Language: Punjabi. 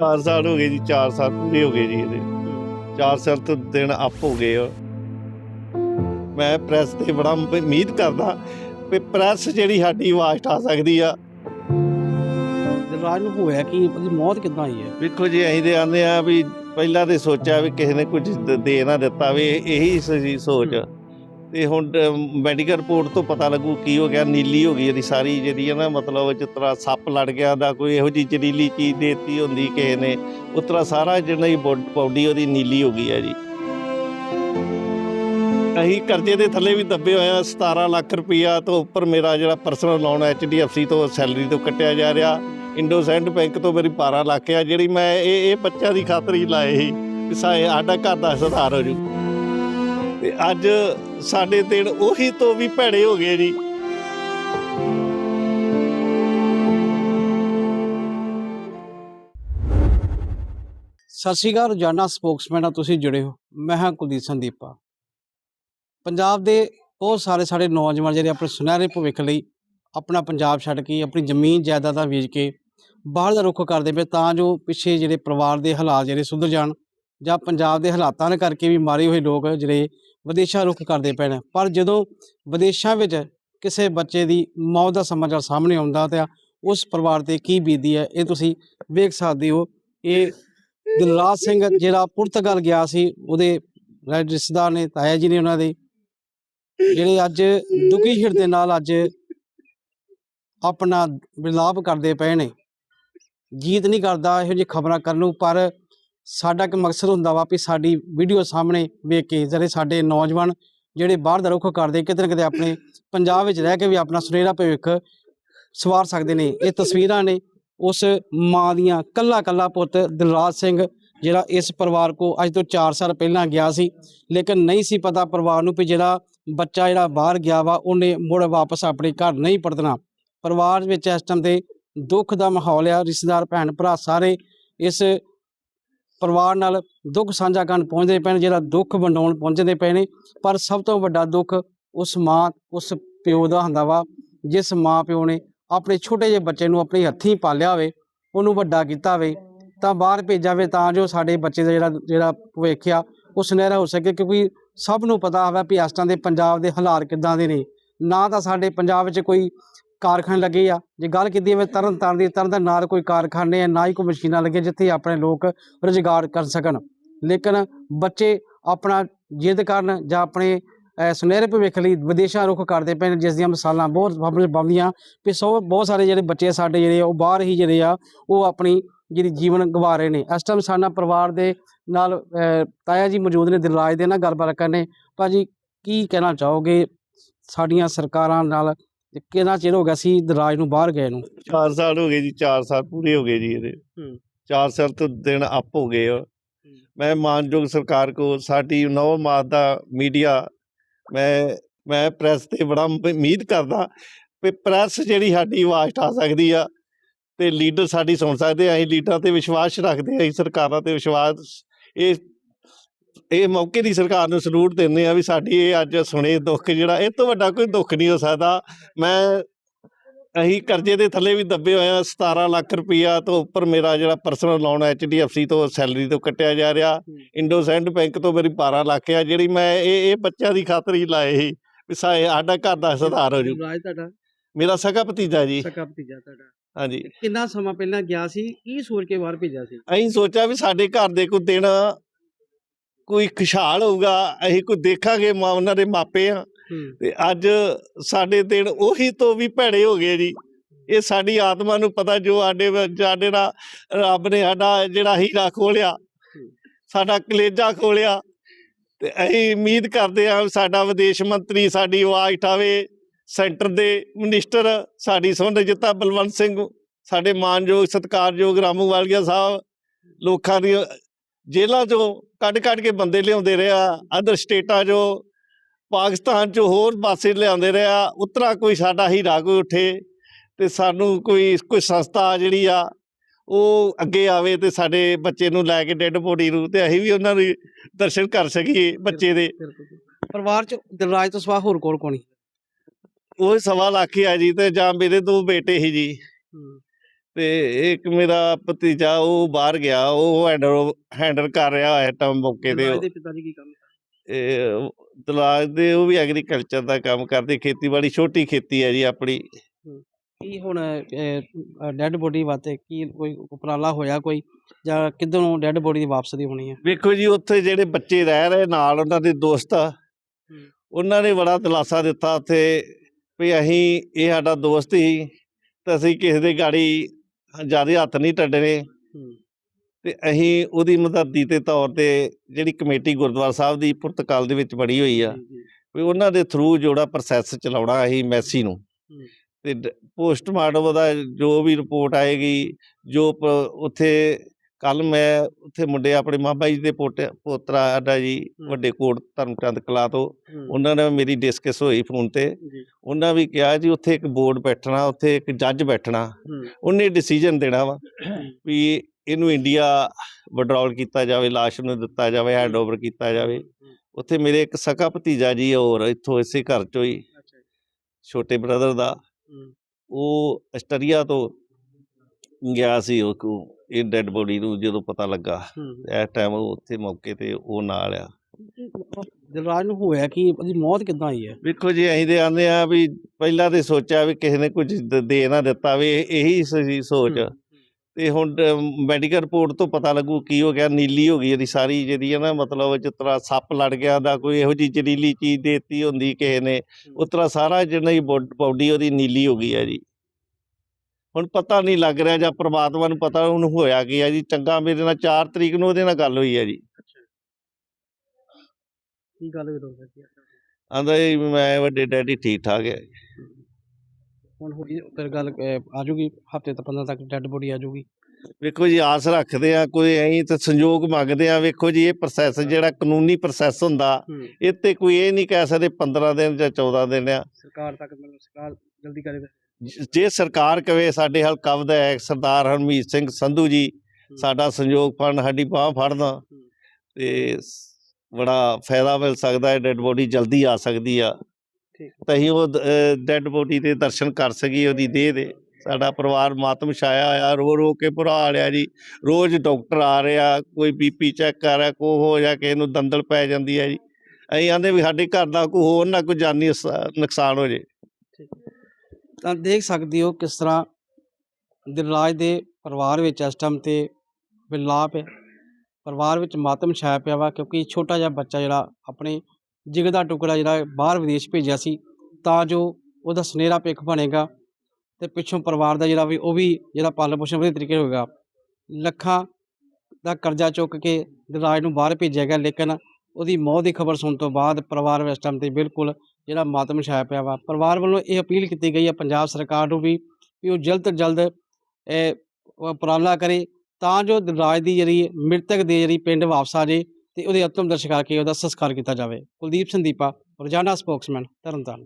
4 ਸਾਲ ਹੋ ਗਏ ਜੀ 4 ਸਾਲ ਪੂਰੇ ਹੋ ਗਏ ਜੀ ਇਹਦੇ। 4 ਸਾਲ ਤੋਂ ਦਿਨ ਅਪ ਹੋ ਗਏ ਆ। ਮੈਂ ਪ੍ਰੈਸ ਤੇ ਬੜਾ ਉਮੀਦ ਕਰਦਾ ਵੀ ਪ੍ਰੈਸ ਜਿਹੜੀ ਸਾਡੀ ਆਵਾਜ਼ ਉਠਾ ਸਕਦੀ ਆ। ਦਿਲਰਾਜ ਨੂੰ ਹੋਇਆ ਕਿ? ਉਹਦੀ ਮੌਤ ਕਿੱਦਾਂ ਆਈ ਹੈ? ਵੇਖੋ ਜੀ ਅਸੀਂ ਤੇ ਆਂਦੇ ਆ ਵੀ ਪਹਿਲਾਂ ਤੇ ਸੋਚਿਆ ਵੀ ਕਿਸੇ ਨੇ ਕੁਝ ਦ- ਨਾ ਦਿੱਤਾ ਵੀ ਇਹੀ ਸੋਚ ਤੇ ਹੁਣ ਮੈਡੀਕਲ ਰਿਪੋਰਟ ਤੋਂ ਪਤਾ ਲੱਗੂ ਕੀ ਹੋ ਗਿਆ, ਨੀਲੀ ਹੋ ਗਈ ਇਹਦੀ ਸਾਰੀ ਜਿਹੜੀ ਹੈ ਨਾ, ਮਤਲਬ ਜਿਸ ਤਰ੍ਹਾਂ ਸੱਪ ਲੜ ਗਿਆ ਦਾ ਕੋਈ ਇਹੋ ਜਿਹੀ ਜ਼ਹਿਰੀਲੀ ਚੀਜ਼ ਦੇਤੀ ਹੁੰਦੀ ਕਿਸੇ ਨੇ, ਉਸ ਸਾਰਾ ਜਿਹੜਾ ਹੀ ਬਾਡੀ ਉਹਦੀ ਨੀਲੀ ਹੋ ਗਈ ਹੈ ਜੀ। ਅਸੀਂ ਕਰਜ਼ੇ ਦੇ ਥੱਲੇ ਵੀ ਦੱਬੇ ਹੋਏ ਆ 17 ਲੱਖ ਰੁਪਇਆ ਤੋਂ ਉੱਪਰ ਮੇਰਾ ਜਿਹੜਾ ਪਰਸਨਲ ਲੋਨ ਐਚਡੀਐਫਸੀ ਤੋਂ ਸੈਲਰੀ ਤੋਂ ਕੱਟਿਆ ਜਾ ਰਿਹਾ। ਇੰਡੋਸੈਂਡ ਬੈਂਕ ਤੋਂ ਮੇਰੀ 12 ਲੱਖ ਆ ਜਿਹੜੀ ਮੈਂ ਇਹ ਇਹ ਬੱਚਿਆਂ ਦੀ ਖਾਤਰ ਹੀ ਲਾਏ ਸੀ ਕਿ ਸਾਡਾ ਘਰ ਦਾ ਸੁਧਾਰ ਹੋ ਜੂ। ਤੇ ਅੱਜ ਸਾਡੇ ਦਿਨ ਉਹੀ ਤੋਂ ਵੀ ਭੈੜੇ ਹੋ ਗਏ ਜੀ। ਸਤਿ ਸ਼੍ਰੀ ਅਕਾਲ, ਰੋਜ਼ਾਨਾ ਸਪੋਕਸਮੈਨ ਨਾਲ ਤੁਸੀਂ ਜੁੜੇ ਹੋ। ਮੈਂ ਹਾਂ ਕੁਲਦੀਪ ਸੰਦੀਪਾ ਪੰਜਾਬ ਦੇ ਬਹੁਤ ਸਾਰੇ ਸਾਡੇ ਨੌਜਵਾਨ ਜਿਹੜੇ ਆਪਣੇ ਸੁਨਹਿਰੇ ਭਵਿੱਖ ਲਈ ਆਪਣਾ ਪੰਜਾਬ ਛੱਡ ਕੇ, ਆਪਣੀ ਜ਼ਮੀਨ ਜਾਇਦਾਦਾਂ ਵੇਚ ਕੇ ਬਾਹਰ ਦਾ ਰੁੱਖ ਕਰਦੇ ਪਏ, ਤਾਂ ਜੋ ਪਿੱਛੇ ਜਿਹੜੇ ਪਰਿਵਾਰ ਦੇ ਹਾਲਾਤ ਜਿਹੜੇ ਸੁਧਰ ਜਾਣ। ਜਾਂ ਪੰਜਾਬ ਦੇ ਹਾਲਾਤਾਂ ਦੇ ਕਰਕੇ ਵੀ ਮਾਰੇ ਹੋਏ ਲੋਕ ਜਿਹੜੇ ਵਿਦੇਸ਼ਾਂ ਰੁੱਖ ਕਰਦੇ ਪਏ ਨੇ। ਪਰ ਜਦੋਂ ਵਿਦੇਸ਼ਾਂ ਵਿੱਚ ਕਿਸੇ ਬੱਚੇ ਦੀ ਮੌਤ ਦਾ ਸਮਾਚਾਰ ਸਾਹਮਣੇ ਆਉਂਦਾ ਤਾਂ ਉਸ ਪਰਿਵਾਰ ਤੇ ਕੀ ਬੀਤੀ ਹੈ, ਇਹ ਤੁਸੀਂ ਵੇਖ ਸਕਦੇ ਹੋ। ਇਹ ਦਿਲਰਾਜ ਸਿੰਘ ਜਿਹੜਾ ਪੁਰਤਗਾਲ ਗਿਆ ਸੀ, ਉਹਦੇ ਰਿਸ਼ਤੇਦਾਰ ਨੇ, ਤਾਇਆ ਜੀ ਨੇ ਉਹਨਾਂ ਦੇ। ਜਿਹੜੇ ਅੱਜ ਦੁਖੀ ਹਿਰਦੇ ਨਾਲ ਅੱਜ ਆਪਣਾ ਵਿਲਾਪ ਕਰਦੇ ਪਏ ਨੇ। ਜੀਤ ਨਹੀਂ ਕਰਦਾ, ਇਹੋ ਜਿਹੀ ਖਬਰਾਂ ਕਰਨ ਨੂੰ, ਪਰ ਸਾਡਾ ਇੱਕ ਮਕਸਦ ਹੁੰਦਾ ਵਾ ਵੀ ਸਾਡੀ ਵੀਡੀਓ ਸਾਹਮਣੇ ਵੇਖ ਕੇ ਜਿਹੜੇ ਸਾਡੇ ਨੌਜਵਾਨ ਜਿਹੜੇ ਬਾਹਰ ਦਾ ਰੁੱਖ ਕਰਦੇ ਕਿਤੇ ਨਾ ਕਿਤੇ ਆਪਣੇ ਪੰਜਾਬ ਵਿੱਚ ਰਹਿ ਕੇ ਵੀ ਆਪਣਾ ਸੁਨਹਿਰਾ ਭਵਿੱਖ ਸਵਾਰ ਸਕਦੇ ਨੇ। ਇਹ ਤਸਵੀਰਾਂ ਨੇ ਉਸ ਮਾਂ ਦੀਆਂ ਕੱਲਾ ਕੱਲਾ ਪੁੱਤ ਦਿਲਰਾਜ ਸਿੰਘ, ਜਿਹੜਾ ਇਸ ਪਰਿਵਾਰ ਕੋ ਅੱਜ ਤੋਂ 4 ਸਾਲ ਪਹਿਲਾਂ ਗਿਆ ਸੀ, ਲੇਕਿਨ ਨਹੀਂ ਸੀ ਪਤਾ ਪਰਿਵਾਰ ਨੂੰ ਵੀ ਜਿਹੜਾ ਬੱਚਾ ਜਿਹੜਾ ਬਾਹਰ ਗਿਆ ਵਾ, ਉਹਨੇ ਮੁੜ ਵਾਪਸ ਆਪਣੇ ਘਰ ਨਹੀਂ ਪਰਤਣਾ। ਪਰਿਵਾਰ ਵਿੱਚ ਇਸ ਟਾਈਮ ਤੇ ਦੁੱਖ ਦਾ ਮਾਹੌਲ ਆ, ਰਿਸ਼ਤੇਦਾਰ ਭੈਣ ਭਰਾ ਸਾਰੇ ਇਸ ਪਰਿਵਾਰ ਨਾਲ ਦੁੱਖ ਸਾਂਝਾ ਕਰਨ ਪਹੁੰਚਦੇ ਪਏ ਨੇ ਜਿਹੜਾ ਦੁੱਖ ਵੰਡਾਉਣ ਪਹੁੰਚਦੇ ਪਏ ਨੇ। ਪਰ ਸਭ ਤੋਂ ਵੱਡਾ ਦੁੱਖ ਉਸ ਮਾਂ, ਉਸ ਪਿਓ ਦਾ ਹੁੰਦਾ ਵਾ, ਜਿਸ ਮਾਂ ਪਿਓ ਨੇ ਆਪਣੇ ਛੋਟੇ ਜਿਹੇ ਬੱਚੇ ਨੂੰ ਆਪਣੇ ਹੱਥੀਂ ਪਾਲਿਆ ਹੋਵੇ, ਉਹਨੂੰ ਵੱਡਾ ਕੀਤਾ ਹੋਵੇ, ਤਾਂ ਬਾਹਰ ਭੇਜਿਆ ਹੋਵੇ, ਤਾਂ ਜੋ ਸਾਡੇ ਬੱਚੇ ਦਾ ਜਿਹੜਾ ਜਿਹੜਾ ਭਵਿੱਖ ਆ ਉਹ ਸੁਨਹਿਰਾ ਹੋ ਸਕੇ। ਕਿਉਂਕਿ ਸਭ ਨੂੰ ਪਤਾ ਹੋਵੇ ਵੀ ਇਸ ਤਰ੍ਹਾਂ ਦੇ ਪੰਜਾਬ ਦੇ ਹਾਲਾਤ ਕਿੱਦਾਂ ਦੇ ਨੇ। ਨਾ ਤਾਂ ਸਾਡੇ ਪੰਜਾਬ ਵਿੱਚ ਕੋਈ ਕਾਰਖਾਨੇ ਲੱਗੇ ਆ। ਜੇ ਗੱਲ ਕੀਤੀ ਜਾਵੇ ਤਰਨ ਤਾਰਨ ਦੀ ਤਰਨ ਦਾ ਨਾਲ ਕੋਈ ਕਾਰਖਾਨੇ ਆ ਨਾ ਹੀ ਕੋਈ ਮਸ਼ੀਨਾਂ ਲੱਗੇ ਜਿੱਥੇ ਆਪਣੇ ਲੋਕ ਰੁਜ਼ਗਾਰ ਕਰ ਸਕਣ। ਲੇਕਿਨ ਬੱਚੇ ਆਪਣਾ ਜਿੱਦ ਕਰਨ ਜਾਂ ਆਪਣੇ ਸੁਨਹਿਰੇ ਭਵਿੱਖ ਲਈ ਵਿਦੇਸ਼ਾਂ ਰੁਖ ਕਰਦੇ ਪਏ ਨੇ ਜਿਸ ਦੀਆਂ ਮਿਸਾਲਾਂ ਬਹੁਤ ਸਾਹਮਣੇ ਬਣਦੀਆਂ ਵੀ ਸੋ ਬਹੁਤ ਸਾਰੇ ਜਿਹੜੇ ਬੱਚੇ ਸਾਡੇ ਜਿਹੜੇ ਆ, ਉਹ ਬਾਹਰ ਹੀ ਜਿਹੜੇ ਆ ਉਹ ਆਪਣੀ ਜਿਹੜੀ ਜੀਵਨ ਗਵਾ ਰਹੇ ਨੇ। ਇਸ ਟਾਈਮ ਸਾਡਾ ਪਰਿਵਾਰ ਦੇ ਨਾਲ ਤਾਇਆ ਜੀ ਮੌਜੂਦ ਨੇ ਦਿਲਰਾਜ ਦੇ ਨਾਲ ਗੱਲਬਾਤ ਕਰਨੇ। ਭਾਜੀ ਕੀ ਕਹਿਣਾ ਚਾਹੋਗੇ ਸਾਡੀਆਂ ਸਰਕਾਰਾਂ ਨਾਲ ਕਿੰਨਾ ਚਿਰ ਹੋ ਗਿਆ ਸੀ ਦਿਲਰਾਜ ਨੂੰ ਬਾਹਰ ਗਏ ਨੂੰ? 4 ਸਾਲ ਹੋ ਗਏ ਜੀ 4 ਸਾਲ ਪੂਰੇ ਹੋ ਗਏ ਜੀ ਇਹਦੇ। ਹੂੰ। 4 ਸਾਲ ਤੋਂ ਦਿਨ ਅਪ ਹੋ ਗਏ ਮੈਂ ਮਾਨਯੋਗ ਸਰਕਾਰ ਕੋ ਸਾਡੀ ਨਵ ਮਾਤ ਦਾ ਮੀਡੀਆ ਮੈਂ ਮੈਂ ਪ੍ਰੈਸ ਤੇ ਬੜਾ ਉਮੀਦ ਕਰਦਾ ਵੀ ਪ੍ਰੈਸ ਜਿਹੜੀ ਸਾਡੀ ਆਵਾਜ਼ ਉਠਾ ਸਕਦੀ ਆ ਤੇ ਲੀਡਰ ਸਾਡੀ ਸੁਣ ਸਕਦੇ ਆ ਅਸੀਂ ਲੀਡਰਾਂ ਤੇ ਵਿਸ਼ਵਾਸ ਰੱਖਦੇ ਆ ਅਸੀਂ ਸਰਕਾਰਾਂ ਤੇ ਵਿਸ਼ਵਾਸ ਇਹ ਇਹ ਮੌਕੇ ਦੀ ਸਰਕਾਰ ਨੂੰ ਸਲੂਟ ਦਿੰਦੇ ਆ ਵੀ ਸਾਡੀ ਇਹ ਅੱਜ ਸੁਣੇ ਦੁੱਖ ਜਿਹੜਾ ਇਹ ਤੋਂ ਵੱਡਾ ਕੋਈ ਦੁੱਖ ਨਹੀਂ ਹੋ ਸਕਦਾ। ਮੈਂ ਅਸੀਂ ਕਰਜ਼ੇ ਦੇ ਥੱਲੇ ਵੀ ਦੱਬੇ ਹੋਏ ਆ 17 ਲੱਖ ਰੁਪਈਆ ਤੋਂ ਉੱਪਰ ਮੇਰਾ ਜਿਹੜਾ ਪਰਸਨਲ ਲੋਨ ਐਚਡੀਐਫਸੀ ਤੋਂ ਸੈਲਰੀ ਤੋਂ ਕੱਟਿਆ ਜਾ ਰਿਹਾ। ਇੰਡੋਸੈਂਡ ਬੈਂਕ ਤੋਂ ਮੇਰੀ 12 ਲੱਖ ਆ ਜਿਹੜੀ ਮੈਂ ਇਹ ਇਹ ਬੱਚਿਆਂ ਦੀ ਖਾਤਰ ਹੀ ਲਾਏ ਸੀ ਵੀ ਸਾਡਾ ਘਰ ਦਾ ਸੁਧਾਰ ਹੋ ਜੂ। ਤੁਹਾਡਾ? ਮੇਰਾ ਸਗਾ ਭਤੀਜਾ ਜੀ। ਸਕਾ ਭਤੀਜਾ ਤੁਹਾਡਾ। ਹਾਂਜੀ। ਕਿੰਨਾ ਸਮਾਂ ਪਹਿਲਾਂ ਗਿਆ ਸੀ? ਕੀ ਸੋਚ ਕੇ ਬਾਹਰ ਭੇਜਿਆ ਸੀ? ਅਸੀਂ ਸੋਚਿਆ ਵੀ ਸਾਡੇ ਘਰ ਦੇ ਕੋਈ ਦਿਨ ਕੋਈ ਖੁਸ਼ਹਾਲ ਹੋਊਗਾ ਅਸੀਂ ਕੋਈ ਦੇਖਾਂਗੇ ਮਾਂ ਉਹਨਾਂ ਦੇ ਮਾਪੇ ਆ। ਤੇ ਅੱਜ ਸਾਡੇ ਦਿਨ ਉਹੀ ਤੋਂ ਵੀ ਭੈੜੇ ਹੋ ਗਏ ਜੀ। ਇਹ ਸਾਡੀ ਆਤਮਾ ਨੂੰ ਪਤਾ ਜੋ ਵਿੱਚ- ਸਾਡੇ ਦਾ ਰੱਬ ਨੇ ਸਾਡਾ ਜਿਹੜਾ ਹੀਰਾ ਖੋਲਿਆ ਸਾਡਾ ਕਲੇਜਾ ਖੋਲਿਆ ਤੇ ਅਸੀਂ ਉਮੀਦ ਕਰਦੇ ਵੀ ਸਾਡਾ ਵਿਦੇਸ਼ ਮੰਤਰੀ ਸਾਡੀ ਆਵਾਜ਼ ਉਠਾਵੇ ਸੈਂਟਰ ਦੇ ਮਿਨਿਸਟਰ ਸਾਡੀ ਸੁਣ ਜਿੱਤਾ ਬਲਵੰਤ ਸਿੰਘ ਸਾਡੇ ਮਾਨਯੋਗ ਸਤਿਕਾਰਯੋਗ ਰਾਮੂ ਵਾਲੀਆ ਸਾਹਿਬ ਲੋਕਾਂ ਦੀ ਜੇਲ੍ਹਾਂ ਚੋਂ ਕੱਢ ਕੱਢ ਕੇ ਬੰਦੇ ਲਿਆਉਂਦੇ ਰਿਹਾ ਅਦਰ ਸਟੇਟਾਂ ਚੋਂ ਪਾਕਿਸਤਾਨ ਚ ਹੋਰ ਪਾਸੇ ਲਿਆਉਂਦੇ ਰਿਹਾ ਉਤਰਾ ਕੋਈ ਸਾਡਾ ਹੀਰਾ ਕੋਈ ਉੱਠੇ ਤੇ ਸਾਨੂੰ ਕੋਈ ਕੋਈ ਸੰਸਥਾ ਜਿਹੜੀ ਆ ਉਹ ਅੱਗੇ ਆਵੇ ਤੇ ਸਾਡੇ ਬੱਚੇ ਨੂੰ ਲੈ ਕੇ ਡੈੱਡ ਬੋਡੀ ਨੂੰ ਤੇ ਅਸੀਂ ਵੀ ਉਹਨਾਂ ਦੇ ਦਰਸ਼ਨ ਕਰ ਸਕੀਏ ਬੱਚੇ ਦੇ। ਪਰਿਵਾਰ ਚ ਦਿਲਰਾਜ ਤੋਂ ਸਵਾ ਹੋਰ ਕੋਲ ਕੋਣੀ ਉਹ ਸਵਾ ਲੱਖ ਹੀ ਆ ਜੀ ਤੇ ਜਾਂ ਮੇਰੇ ਦੋ ਬੇਟੇ ਸੀ ਜੀ। ਤੇ ਇੱਕ ਮੇਰਾ ਭਤੀਜਾ ਉਹ ਬਾਹਰ ਗਿਆ ਉਹ ਹੈਂਡਲ ਹੈਂਡਲ ਕਰ ਰਿਹਾ ਹੈ ਟਮ ਮੌਕੇ ਤੇ ਦਿਲਰਾਜ ਉਹ- ਦੇ ਪਿਤਾ ਜੀ ਕੀ ਕੰਮ ਇਹ ਤਲਾਕ ਦੇ ਉਹ ਵੀ ਐਗਰੀਕਲਚਰ ਦਾ ਕੰਮ ਕਰਦੇ ਖੇਤੀਬਾੜੀ ਛੋਟੀ ਖੇਤੀ ਹੈ ਜੀ ਆਪਣੀ। ਕੀ ਹੁਣ ਡੈੱਡ ਬੋਡੀ ਵਾਸਤੇ ਕੀ ਕੋਈ ਉਪਰਾਲਾ ਹੋਇਆ ਕੋਈ? ਜਾਂ ਕਿੱਦੋਂ ਨੂੰ ਡੈੱਡ ਬੋਡੀ ਦੀ ਵਾਪਸ ਦੀ ਹੋਣੀ ਹੈ? ਵੇਖੋ ਜੀ ਉੱਥੇ ਜਿਹੜੇ ਬੱਚੇ ਰਹਿ ਰਹੇ ਨਾਲ ਉਹਨਾਂ ਦੇ ਦੋਸਤ ਆ। ਉਹਨਾਂ ਨੇ ਬੜਾ ਦਿਲਾਸਾ ਦਿੱਤਾ ਉੱਥੇ ਵੀ ਅਸੀਂ ਇਹ ਸਾਡਾ ਦੋਸਤ ਹੀ ਤੇ ਅਸੀਂ ਕਿਸੇ ਦੇ ਗਾੜੀ ਜ਼ਿਆਦਾ ਹੱਥ ਨਹੀਂ ਟੱਡਣੇ ਤੇ ਅਸੀਂ ਉਹਦੀ ਮਦਦੀ ਦੇ ਤੌਰ ਤੇ ਜਿਹੜੀ ਕਮੇਟੀ ਗੁਰਦੁਆਰਾ ਸਾਹਿਬ ਦੀ ਪੁਰਤਕਾਲ ਦੇ ਵਿੱਚ ਬਣੀ ਹੋਈ ਆ ਵੀ ਉਹਨਾਂ ਦੇ ਥਰੂ ਜਿਹੜਾ ਪ੍ਰੋਸੈਸ ਚਲਾਉਣਾ ਅਸੀਂ ਮੈਸੀ ਨੂੰ। ਤੇ ਪੋਸਟਮਾਰਟਮ ਦਾ ਜੋ ਵੀ ਰਿਪੋਰਟ ਆਏਗੀ ਜੋ ਉੱਥੇ ਕੱਲ ਮੈਂ ਉੱਥੇ ਮੁੰਡੇ ਆਪਣੇ ਮਾਮਾ ਜੀ ਦੇ ਪੋਤੇ ਪੋਤਰਾ ਸਾਡਾ ਜੀ। ਵੱਡੇ ਕੋਟ ਧਰਮਚੰਦ ਕਲਾ ਤੋਂ ਉਹਨਾਂ ਨਾਲ ਮੇਰੀ ਡਿਸਕਸ ਹੋਈ ਫੋਨ ਤੇ। ਉਹਨਾਂ ਵੀ ਕਿਹਾ ਜੀ ਉੱਥੇ ਇੱਕ ਬੋਰਡ ਬੈਠਣਾ ਉੱਥੇ ਇੱਕ ਜੱਜ ਬੈਠਣਾ। ਉਹਨੇ ਡਿਸੀਜਨ ਦੇਣਾ ਵਾ ਵੀ ਇਹਨੂੰ ਇੰਡੀਆ ਵਿਡਰਾਲ ਕੀਤਾ ਜਾਵੇ ਲਾਸ਼ ਨੂੰ ਦਿੱਤਾ ਜਾਵੇ ਹੈਂਡਓਵਰ ਕੀਤਾ ਜਾਵੇ। ਉੱਥੇ ਮੇਰੇ ਇੱਕ ਸਕਾ ਭਤੀਜਾ ਜੀ ਹੋਰ ਇੱਥੋਂ ਇਸੇ ਘਰ ਚੋਂ ਹੀ ਛੋਟੇ ਬ੍ਰਦਰ ਦਾ। ਉਹ ਆਸਟਰੀਆ ਤੋਂ ਗਿਆ ਸੀ ਉਹ ਕੋ- ਇਹ ਡੈੱਡ ਬੋਡੀ ਨੂੰ ਜਦੋਂ ਪਤਾ ਲੱਗਾ ਇਸ ਟਾਈਮ ਉਹ ਉੱਥੇ ਮੌਕੇ ਤੇ ਉਹ ਨਾਲ ਆ। ਦਿਲਰਾਜ ਨੂੰ ਹੋਇਆ ਕਿ? ਉਹਦੀ ਮੌਤ ਕਿੱਦਾਂ ਆਈ ਹੈ? ਵੇਖੋ ਜੀ ਅਸੀਂ ਤੇ ਆਂਦੇ ਆ ਵੀ ਪਹਿਲਾਂ ਤੇ ਸੋਚਿਆ ਵੀ ਕਿਸੇ ਨੇ ਕੁਝ ਦ- ਦੇ ਨਾ ਦਿੱਤਾ ਵੀ ਇਹ- ਸੀ ਸੋਚ। ਤੇ ਹੁਣ ਮੈਡੀਕਲ ਰਿਪੋਰਟ ਤੋਂ ਪਤਾ ਲੱਗੂ ਕੀ ਹੋ ਗਿਆ ਨੀਲੀ ਹੋ ਗਈ ਇਹਦੀ ਸਾਰੀ ਜਿਹੜੀ ਹੈ ਨਾ ਮਤਲਬ ਜਿਸ ਤਰ੍ਹਾਂ ਸੱਪ ਲੜ ਗਿਆ ਦਾ ਕੋਈ ਇਹੋ ਜਿਹੀ ਜ਼ਹਿਰੀਲੀ ਚੀਜ਼ ਦੇਤੀ ਹੁੰਦੀ ਕਿਸੇ ਨੇ ਉਸ ਤਰ੍ਹਾਂ ਸਾਰਾ ਜਿਹੜਾ ਬਾਡੀ ਉਹਦੀ ਨੀਲੀ ਹੋ ਗਈ ਹੈ ਜੀ। ਹੁਣ ਪਤਾ ਨਹੀਂ ਲੱਗ ਰਿਹਾ ਜਾਂ ਪ੍ਰਮਾਤਮਾ ਨੂੰ ਪਤਾ ਉਹਨੂੰ ਹੋਇਆ ਕੀ ਹੈ ਜੀ। ਚੰਗਾ ਮੇਰੇ ਨਾਲ 4 ਤਰੀਕ ਨੂੰ ਉਹਦੇ ਨਾਲ ਗੱਲ ਹੋਈ ਹੈ ਜੀ। ਕੀ ਗੱਲ ਹੋਈ? ਕੀ ਆਂਦਾ ਜੀ ਮੈਂ ਵੱਡੇ ਡੈਡੀ ਠੀਕ ਠਾਕ ਹੈ ਹੁਣ ਹੋਈ ਫਿਰ ਗੱਲ ਆ ਜੂਗੀ ਹਫ਼ਤੇ ਤੋਂ 15 ਤੱਕ ਡੈੱਡ ਬੋਡੀ ਆ ਜੂਗੀ। ਵੇਖੋ ਜੀ ਆਸ ਰੱਖਦੇ ਆ ਕੋਈ ਐਂ ਤੇ ਸੰਯੋਗ ਮੰਗਦੇ ਆ। ਵੇਖੋ ਜੀ ਇਹ ਪ੍ਰੋਸੈਸ ਜਿਹੜਾ ਕਾਨੂੰਨੀ ਪ੍ਰੋਸੈਸ ਹੁੰਦਾ ਇਹ ਤੇ ਕੋਈ ਇਹ ਨਹੀਂ ਕਹਿ ਸਕਦੇ 15 ਦਿਨ ਜਾਂ 14 ਦਿਨ ਆ। ਸਰਕਾਰ ਤੱਕ ਮਤਲਬ ਸਰਕਾਰ ਜਲਦੀ ਕਰੇ। ਜ- ਸਰਕਾਰ ਕਵੇ ਸਾਡੇ ਹਲਕਾ ਵਿਧਾਇਕ ਸਰਦਾਰ ਹਰਮੀਤ ਸਿੰਘ ਸੰਧੂ ਜੀ ਸਾਡਾ ਸੰਯੋਗ ਫੰਡ ਸਾਡੀ ਬਾਹ ਫੜਦਾ ਤੇ ਬੜਾ ਫਾਇਦਾ ਮਿਲ ਸਕਦਾ ਹੈ ਡੈੱਡ ਬੋਡੀ ਜਲਦੀ ਆ ਸਕਦੀ ਆ। ਤਾਂ ਅਸੀਂ ਉਹ ਡੈੱਡ ਬੋਡੀ ਦੇ ਦਰਸ਼ਨ ਕਰ ਸਕੀਏ ਉਹਦੀ ਦੇਹ ਦੇ। ਸਾਡਾ ਪਰਿਵਾਰ ਮਾਤਮ ਛਾਇਆ ਹੋਇਆ ਰੋ ਰੋ ਕੇ ਭਰਾ ਲਿਆ ਜੀ। ਰੋਜ਼ ਡਾਕਟਰ ਆ ਰਿਹਾ ਕੋਈ ਬੀਪੀ ਚੈੱਕ ਕਰ ਰਿਹਾ ਕੋ ਹੋ ਜਾ ਕੇ ਇਹਨੂੰ ਦੰਦਲ ਪੈ ਜਾਂਦੀ ਹੈ ਜੀ। ਅਸੀਂ ਆਂਦੇ ਵੀ ਸਾਡੇ ਘਰ ਦਾ ਕੋਈ ਹੋਰ ਨਾ ਕੋਈ ਜਾਨੀ ਨੁਕਸਾ- ਨੁਕਸਾਨ ਹੋ ਜੇ। ਤਾਂ ਦੇਖ ਸਕਦੇ ਹੋ ਕਿਸ ਤਰ੍ਹਾਂ ਦਿਲਰਾਜ ਦੇ ਪਰਿਵਾਰ ਵਿੱਚ ਇਸ ਟਾਈਮ ਤੇ ਵਿਲਾਪ ਹੈ। ਪਰਿਵਾਰ ਵਿੱਚ ਮਾਤਮ ਛਾਇਆ ਪਿਆ ਵਾ ਕਿਉਂਕਿ ਛੋਟਾ ਜਿਹਾ ਬੱਚਾ ਜਿਹੜਾ ਆਪਣੇ ਜਿਗਰ ਦਾ ਟੁਕੜਾ ਜਿਹੜਾ ਬਾਹਰ ਵਿਦੇਸ਼ ਭੇਜਿਆ ਸੀ, ਤਾਂ ਜੋ ਉਹਦਾ ਸੁਨਹਿਰਾ ਭਿੱਖ ਬਣੇਗਾ ਤੇ ਪਿੱਛੋਂ ਪਰਿਵਾਰ ਦਾ ਜਿਹੜਾ ਵੀ, ਉਹ ਵੀ ਜਿਹੜਾ ਪਾਲਣ ਪੋਸ਼ਣ ਵਧੀਆ ਤਰੀਕੇ ਨਾਲ ਹੋਏਗਾ। ਲੱਖਾਂ ਦਾ ਕਰਜ਼ਾ ਚੁੱਕ ਕੇ ਦਿਲਰਾਜ ਨੂੰ ਬਾਹਰ ਭੇਜਿਆ ਗਿਆ, ਲੇਕਿਨ ਉਹਦੀ ਮੌਤ ਦੀ ਖਬਰ ਸੁਣਨ ਤੋਂ ਬਾਅਦ ਪਰਿਵਾਰ ਇਸ ਟਾਈਮ ਤੇ ਬਿਲਕੁਲ ਜਿਹੜਾ ਮਾਤਮ ਛਾਇਆ ਪਿਆ ਵਾ। ਪਰਿਵਾਰ ਵੱਲੋਂ ਇਹ ਅਪੀਲ ਕੀਤੀ ਗਈ ਹੈ, ਪੰਜਾਬ ਸਰਕਾਰ ਨੂੰ ਵੀ ਵੀ ਉਹ ਜਲਦ ਤੋਂ ਜਲਦ ਇਹ ਉਪਰਾਲਾ ਕਰੇ ਤਾਂ ਜੋ ਰਾਜ ਦੀ ਜਿਹੜੀ ਮ੍ਰਿਤਕ ਦੇ ਜਿਹੜੀ ਪਿੰਡ ਵਾਪਸ ਆ ਜੇ ਤੇ ਉਹਦੇ ਅੰਤਮ ਦਰਸ਼ਨ ਕਰਕੇ ਉਹਦਾ ਸੰਸਕਾਰ ਕੀਤਾ ਜਾਵੇ। ਕੁਲਦੀਪ ਸੰਦੀਪਾ, ਰੋਜ਼ਾਨਾ ਸਪੋਕਸਮੈਨ, ਤਰਨਤਾਰਨ।